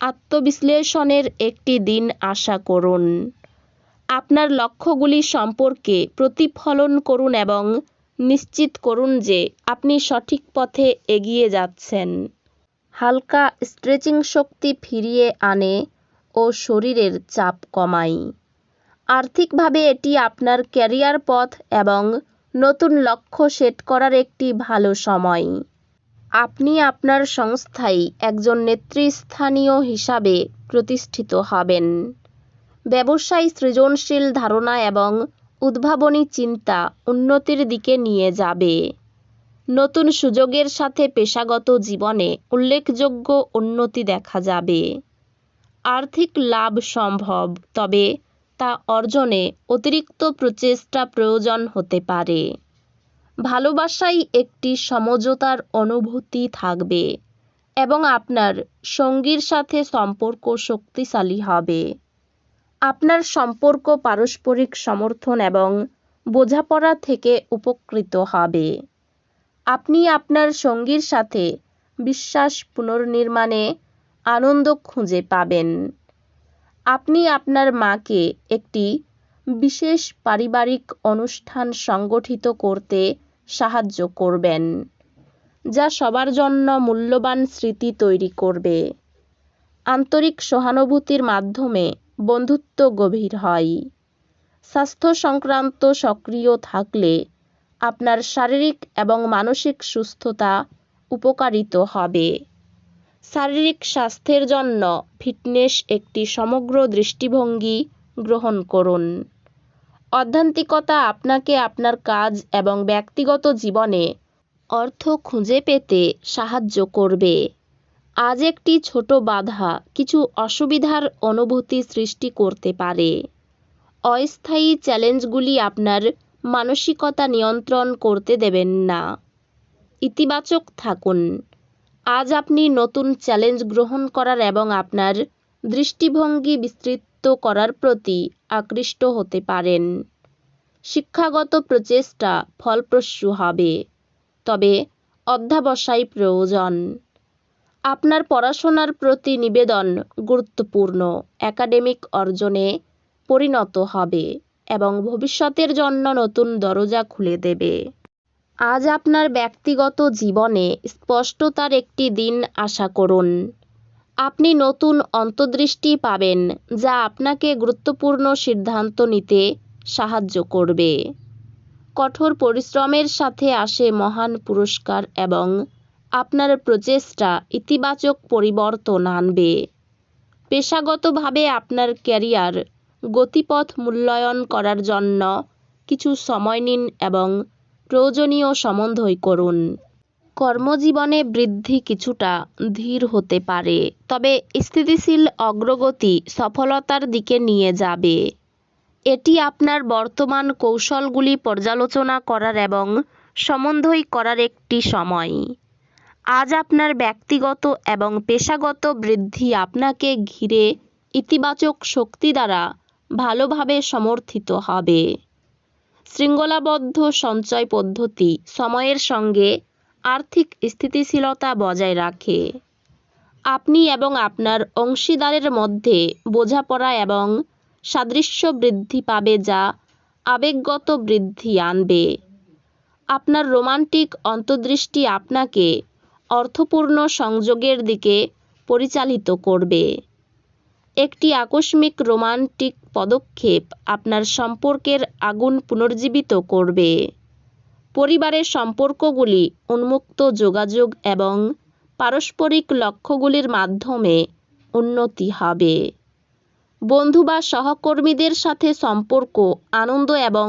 আত্মবিশ্লেষণের একটি দিন আশা করুন। আপনার লক্ষ্যগুলি সম্পর্কে প্রতিফলন করুন এবং নিশ্চিত করুন যে আপনি সঠিক পথে এগিয়ে যাচ্ছেন। হালকা স্ট্রেচিং শক্তি ফিরিয়ে আনে ও শরীরের চাপ কমায় আর্থিকভাবে এটি আপনার ক্যারিয়ার পথ এবং নতুন লক্ষ্য সেট করার একটি ভালো সময়। আপনি আপনার সংস্থায় একজন নেতৃস্থানীয় হিসাবে প্রতিষ্ঠিত হবেন। ব্যবসায় সৃজনশীল ধারণা এবং উদ্ভাবনী চিন্তা উন্নতির দিকে নিয়ে যাবে। নতুন সুযোগের সাথে পেশাগত জীবনে উল্লেখযোগ্য উন্নতি দেখা যাবে। আর্থিক লাভ সম্ভব, তবে তা অর্জনে অতিরিক্ত প্রচেষ্টা প্রয়োজন হতে পারে। ভালোবাসায় একটি সমঝোতার অনুভূতি থাকবে এবং আপনার সঙ্গীর সাথে সম্পর্ক শক্তিশালী হবে। আপনার সম্পর্ক পারস্পরিক সমর্থন এবং বোঝাপড়া থেকে উপকৃত হবে। আপনি আপনার সঙ্গীর সাথে বিশ্বাস পুনর্নির্মাণে আনন্দ খুঁজে পাবেন। আপনি আপনার মাকে একটি বিশেষ পারিবারিক অনুষ্ঠান সংগঠিত করতে সাহায্য করবেন, যা সবার জন্য মূল্যবান স্মৃতি তৈরি করবে। আন্তরিক সহানুভূতির মাধ্যমে বন্ধুত্ব গভীর হয়। স্বাস্থ্য সংক্রান্ত সক্রিয় থাকলে আপনার শারীরিক এবং মানসিক সুস্থতা উপকারিত হবে। শারীরিক স্বাস্থ্যের জন্য ফিটনেস একটি সমগ্র দৃষ্টিভঙ্গি গ্রহণ করুন। অধ্যান্তিকতা আপনাকে আপনার কাজ এবং ব্যক্তিগত জীবনে অর্থ খুঁজে পেতে সাহায্য করবে। আজ একটি ছোট বাধা কিছু অসুবিধার অনুভূতি সৃষ্টি করতে পারে। অস্থায়ী চ্যালেঞ্জগুলি আপনার মানসিকতা নিয়ন্ত্রণ করতে দেবেন না। ইতিবাচক থাকুন। আজ আপনি নতুন চ্যালেঞ্জ গ্রহণ করার এবং আপনার দৃষ্টিভঙ্গি বিস্তৃত করার প্রতি আকৃষ্ট হতে পারেন। শিক্ষাগত প্রচেষ্টা ফলপ্রসূ হবে, তবে অধ্যাবসায় প্রয়োজন। আপনার পড়াশোনার প্রতি নিবেদন গুরুত্বপূর্ণ, একাডেমিক অর্জনে পরিণত হবে এবং ভবিষ্যতের জন্য নতুন দরজা খুলে দেবে। আজ আপনার ব্যক্তিগত জীবনে স্পষ্টতার একটি দিন আশা করুন। আপনি নতুন অন্তর্দৃষ্টি পাবেন যা আপনাকে গুরুত্বপূর্ণ সিদ্ধান্ত নিতে সাহায্য করবে। কঠোর পরিশ্রমের সাথে আসে মহান পুরস্কার এবং আপনার প্রচেষ্টা ইতিবাচক পরিবর্তন আনবে। পেশাগতভাবে আপনার ক্যারিয়ার গতিপথ মূল্যায়ন করার জন্য কিছু সময় নিন এবং প্রয়োজনীয় সমন্বয় করুন। কর্মজীবনে বৃদ্ধি কিছুটা ধীর হতে পারে, তবে স্থিতিশীল অগ্রগতি সফলতার দিকে নিয়ে যাবে। এটি আপনার বর্তমান কৌশলগুলি পর্যালোচনা করার এবং সমন্বয় করার একটি সময়। আজ আপনার ব্যক্তিগত এবং পেশাগত বৃদ্ধি আপনাকে ঘিরে ইতিবাচক শক্তি দ্বারা ভালোভাবে সমর্থিত হবে। শৃঙ্খলাবদ্ধ সঞ্চয় পদ্ধতি সময়ের সঙ্গে আর্থিক স্থিতিশীলতা বজায় রাখে। আপনি এবং আপনার অংশীদারের মধ্যে বোঝাপড়া এবং সাদৃশ্য বৃদ্ধি পাবে যা আবেগগত বৃদ্ধি আনবে। আপনার রোমান্টিক অন্তর্দৃষ্টি আপনাকে অর্থপূর্ণ সংযোগের দিকে পরিচালিত করবে। একটি আকস্মিক রোমান্টিক পদক্ষেপ আপনার সম্পর্কের আগুন পুনর্জীবিত করবে। পরিবারের সম্পর্কগুলি উন্মুক্ত যোগাযোগ এবং পারস্পরিক লক্ষ্যগুলির মাধ্যমে উন্নতি হবে। বন্ধু বা সহকর্মীদের সাথে সম্পর্ক, আনন্দ এবং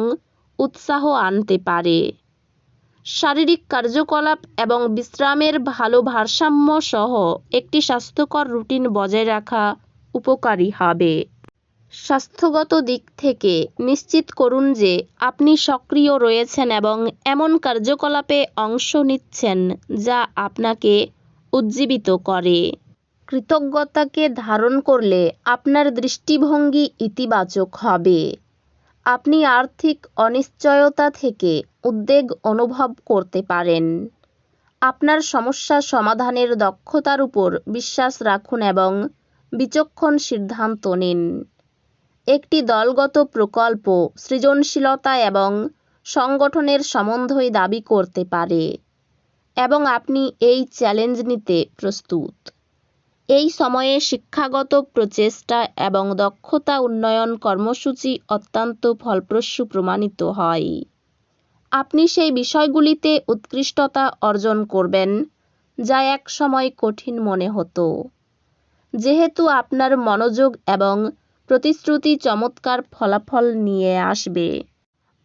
উৎসাহ আনতে পারে। শারীরিক কার্যকলাপ এবং বিশ্রামের ভালো ভারসাম্য সহ একটি স্বাস্থ্যকর রুটিন বজায় রাখা উপকারী হবে। স্বাস্থ্যগত দিক থেকে নিশ্চিত করুন যে আপনি সক্রিয় রয়েছেন এবং এমন কার্যকলাপে অংশ নিচ্ছেন যা আপনাকে উজ্জীবিত করে। কৃতজ্ঞতাকে ধারণ করলে আপনার দৃষ্টিভঙ্গি ইতিবাচক হবে। আপনি আর্থিক অনিশ্চয়তা থেকে উদ্বেগ অনুভব করতে পারেন। আপনার সমস্যা সমাধানের দক্ষতার উপর বিশ্বাস রাখুন এবং বিচক্ষণ সিদ্ধান্ত নিন। একটি দলগত প্রকল্প সৃজনশীলতা এবং সংগঠনের সমন্বয় দাবি করতে পারে এবং আপনি এই চ্যালেঞ্জ নিতে প্রস্তুত। এই সময়ে শিক্ষাগত প্রচেষ্টা এবং দক্ষতা উন্নয়ন কর্মসূচি অত্যন্ত ফলপ্রসূ প্রমাণিত হয়। আপনি সেই বিষয়গুলিতে উৎকৃষ্টতা অর্জন করবেন, যা এক সময় কঠিন মনে হতো। যেহেতু আপনার মনোযোগ এবং প্রতিশ্রুতি চমৎকার ফলাফল নিয়ে আসবে।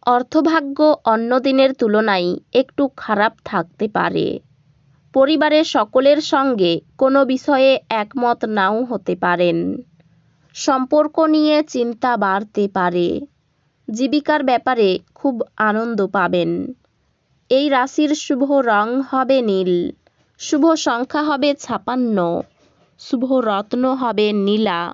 অর্থভাগ্য অন্য দিনের তুলনায় একটু খারাপ থাকতে পারে। পরিবারের সকলের সঙ্গে কোনো বিষয়ে একমত নাও হতে পারেন। সম্পর্ক নিয়ে চিন্তা বাড়তে পারে। জীবিকার ব্যাপারে খুব আনন্দ পাবেন। এই রাশির শুভ রং হবে নীল। শুভ সংখ্যা হবে ছাপান্ন। শুভ রত্ন হবে নীলা।